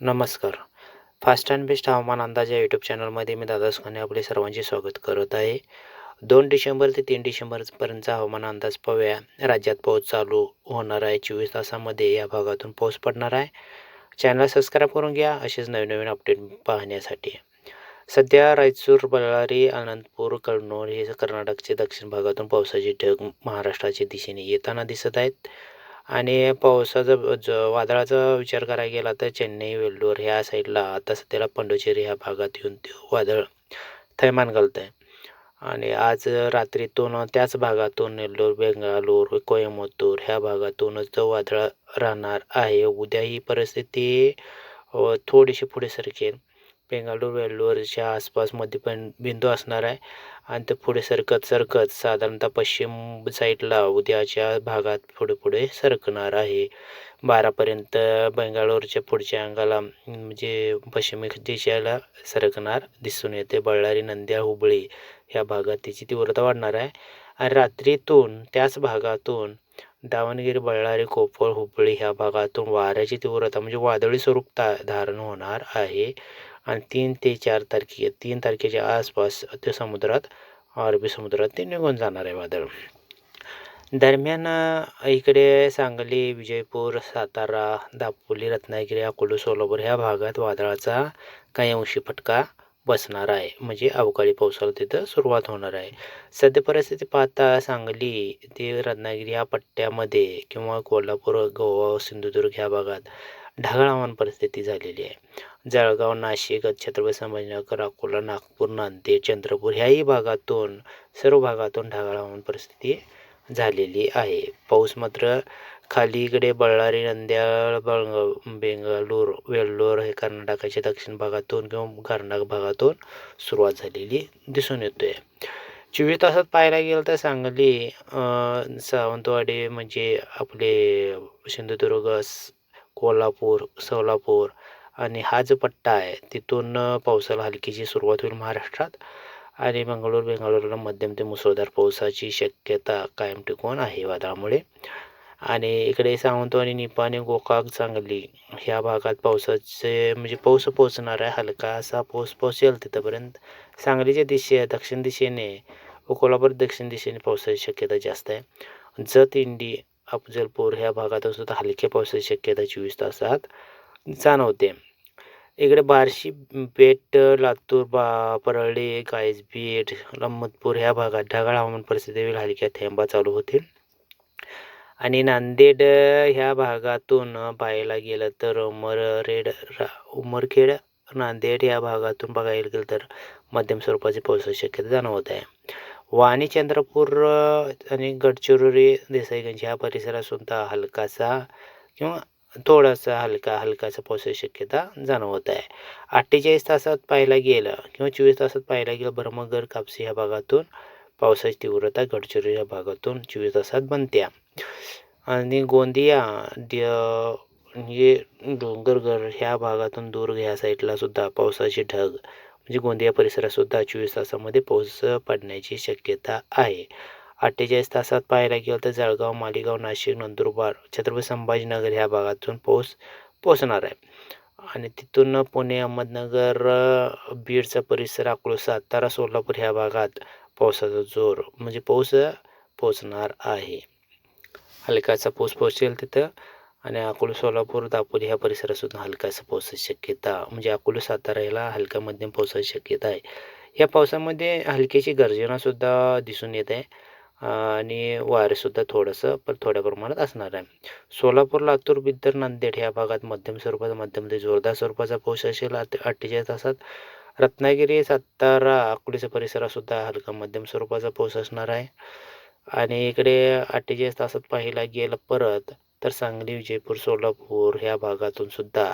नमस्कार. Fast and best हवामान अंदाज या यूट्यूब चॅनलमध्ये मी दादा सुखाने आपले सर्वांचे स्वागत करत आहे. दोन डिसेंबर ते तीन डिसेंबरपर्यंतचा हवामान अंदाज पाहूया. राज्यात पाऊस चालू होणार आहे. चोवीस तासामध्ये या भागातून पाऊस पडणार आहे. चॅनल सबस्क्राईब करून घ्या. असेच नवीन नवीन अपडेट पाहण्यासाठी. सध्या रायचूर बळारी अनंतपूर कळनोर हे कर्नाटकचे दक्षिण भागातून पावसाचे ढग महाराष्ट्राच्या दिशेने येताना दिसत आहेत. आणि पावसाचा ज वादळाचा विचार करायला गेला तर चेन्नई वेल्लोर ह्या साईडला आता सध्याला पंडुचेरी ह्या भागात येऊन ते वादळ थैमान घालतं आहे आणि आज रात्रीतून त्याच भागातून नेल्लोर बेंगालोर कोयंबतूर ह्या भागातूनच तो वादळ राहणार आहे. उद्या ही परिस्थिती थोडीशी पुढे सरकेल. बेंगालूर वेल्लोरच्या आसपास मध्यपन बिंदू असणार आहे. आणि ते पुढे सरकत सरकत साधारणतः पश्चिम साईडला उद्याच्या भागात पुढे पुढे सरकणार आहे. बारापर्यंत बेंगालोरच्या पुढच्या अंगाला म्हणजे पश्चिम दिशेला सरकणार दिसून येते. बळ्ळारी नंद्या हुबळी या भागात तिची तीव्रता वाढणार आहे. आणि रात्रीतून त्याच भागातून दावणगिरी बळ्ळारी कोपर हुबळी ह्या भागातून वाऱ्याची तीव्रता म्हणजे वादळी स्वरूप धारण होणार आहे. आणि तीन ते चार तारखे तीन तारखेच्या आसपास ते समुद्रात अरबी समुद्रात ते निघून जाणार आहे वादळ. दरम्यान इकडे सांगली विजयपूर सातारा दापोली रत्नागिरी अकोला सोलापूर ह्या भागात वादळाचा काही अंशी फटका बसणार आहे. म्हणजे अवकाळी पावसाला तिथं सुरुवात होणार आहे. सध्या परिस्थिती पाहता सांगली ते रत्नागिरी ह्या पट्ट्यामध्ये किंवा कोल्हापूर गोवा सिंधुदुर्ग ह्या भागात ढगाळ हवामान परिस्थिती झालेली आहे. जळगाव नाशिक छत्रपती संभाजीनगर अकोला नागपूर नांदेड चंद्रपूर ह्याही भागातून सर्व भागातून ढगाळ हवामान परिस्थिती झालेली आहे. पाऊस मात्र खाली इकडे बಳ್ಳारी नंद्याळ बळग बेंगळूर वेल्लोर हे कर्नाटकाच्या दक्षिण भागातून किंवा कर्नाटक भागातून सुरुवात झालेली दिसून येतो आहे चोवीस तासात पाहायला गेलं तर सांगली सावंतवाडी म्हणजे आपले सिंधुदुर्ग कोल्हापूर सोलापूर आणि हा जो पट्टा आहे तिथून पावसाला हलकीची सुरुवात होईल महाराष्ट्रात आणि मंगळूर बेंगळूरला मध्यम ते मुसळधार पावसाची शक्यता कायम टिकून आहे वादळामुळे. आणि इकडे सावंतवाडी निपाणी गोकाक सांगली ह्या भागात पावसाचे म्हणजे पाऊस पोचणार आहे हलका असा पाऊस पोचेल तिथंपर्यंत. सांगलीच्या दिशे दक्षिण दिशेने व कोल्हापूर दक्षिण दिशेने पावसाची शक्यता जास्त आहे. जत इंडी अफजलपूर ह्या भागातून सुद्धा हलक्या पावसाची शक्यता चोवीस तासात जाणवते. इकडे बार्शी बेट लातूर बा परळी गायसबीट अहमदपूर ह्या भागात ढगाळ हवामान परिस्थिती हलक्या थेंबा चालू होतील. आणि नांदेड ह्या भागातून पाहायला गेलं तर उमररेड रा उमरखेड नांदेड या भागातून बघायला गेलं तर मध्यम स्वरूपाची पावसाची शक्यता जाणवत आहे. वाणी चंद्रपूर आणि गडचिरोली देसाईगंज ह्या परिसरात सुद्धा हलकासा किंवा थोडासा हलका हलकासा पावसाची शक्यता जाणवत आहे. अठ्ठेचाळीस तासात पाहायला गेलं किंवा चोवीस तासात पाहायला गेलं ब्रह्मगर कापसी ह्या भागातून पावसाची तीव्रता गडचिरोली या भागातून चोवीस तासात बनत्या. आणि गोंदिया म्हणजे डोंगरगड ह्या भागातून दूर ह्या साईडला सुद्धा पावसाचे ढग म्हणजे गोंदिया परिसरातसुद्धा चोवीस तासामध्ये पाऊस पडण्याची शक्यता आहे. अठ्ठेचाळीस तासात पाहायला गेलं तर जळगाव मालेगाव नाशिक नंदुरबार छत्रपती संभाजीनगर ह्या भागातून पाऊस पोचणार आहे. आणि तिथून पुणे अहमदनगर बीडचा परिसर अकोला सातारा सोलापूर ह्या भागात पावसाचा जोर म्हणजे पाऊस पोचणार आहे. हलकाचा पाऊस पोचेल तिथं. आणि अकोला सोलापूर दापोली ह्या परिसरात सुद्धा हलकासा पावसाची शक्यता म्हणजे अकोला सातारा याला हलका मध्यम पावसाची शक्यता आहे. या पावसामध्ये हलकीची गर्जनासुद्धा दिसून येत आहे आणि वारेसुद्धा थोडंसं पण थोड्या प्रमाणात असणार आहे. सोलापूर लातूर बिदर नांदेड ह्या भागात मध्यम स्वरूपाचा मध्यम ते जोरदार स्वरूपाचा पाऊस असेल अठ्ठेचाळीस तासात रत्नागिरी सातारा अकोलेचा परिसरातसुद्धा हलका मध्यम स्वरूपाचा पाऊस असणार आहे. आणि इकडे अठ्ठेचाळीस तासात पाहायला गेलं परत तर सांगली विजयपूर सोलापूर ह्या भागातून सुद्धा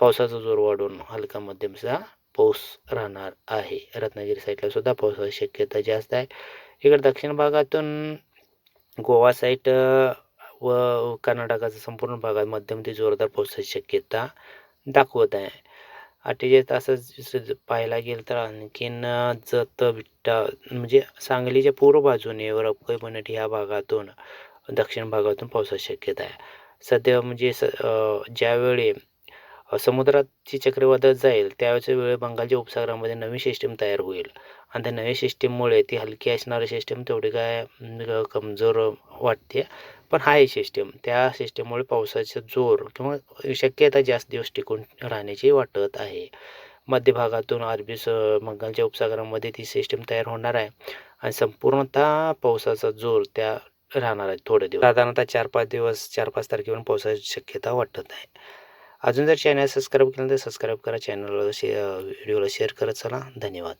पावसाचा जोर वाढून हलका मध्यमचा पाऊस राहणार आहे. रत्नागिरी साईडला सुद्धा पावसाची शक्यता जास्त आहे. इकडे दक्षिण भागातून गोवा साईड व कर्नाटकाचा संपूर्ण भागात मध्यम ते जोरदार पावसाची शक्यता दाखवत आहे. अठ्ठेचाळीस तासात पाहायला गेलं तर आणखीन जत विट्टा म्हणजे सांगलीच्या पूर्व बाजूने व रपकई बनट ह्या भागातून दक्षिण भागातून पावसाची शक्यता आहे. सध्या म्हणजे स ज्यावेळी समुद्राची चक्रीवादळ जाईल त्यावेळेच्या वेळी बंगालच्या उपसागरामध्ये नवीन सिस्टीम तयार होईल. आणि त्या नवीन सिस्टीममुळे ती हलकी असणारी सिस्टीम तेवढी काय कमजोर वाटते. पण हा आहे सिस्टीम त्या सिस्टीममुळे पावसाचा जोर किंवा शक्यता जास्त दिवस टिकून राहण्याची वाटत आहे. मध्य भागातून अरबी स बंगालच्या उपसागरामध्ये ती सिस्टीम तयार होणार आहे. आणि संपूर्णतः पावसाचा जोर त्या राहणार आहे थोडे दिवस. साधारणतः चार पाच दिवस चार पाच तारखेपर्यंत पावसाची शक्यता वाटत आहे. अजून जर चॅनल सबस्क्राईब केलं तर सबस्क्राईब करा चॅनलला शे व्हिडिओला शेअर करत चला. धन्यवाद.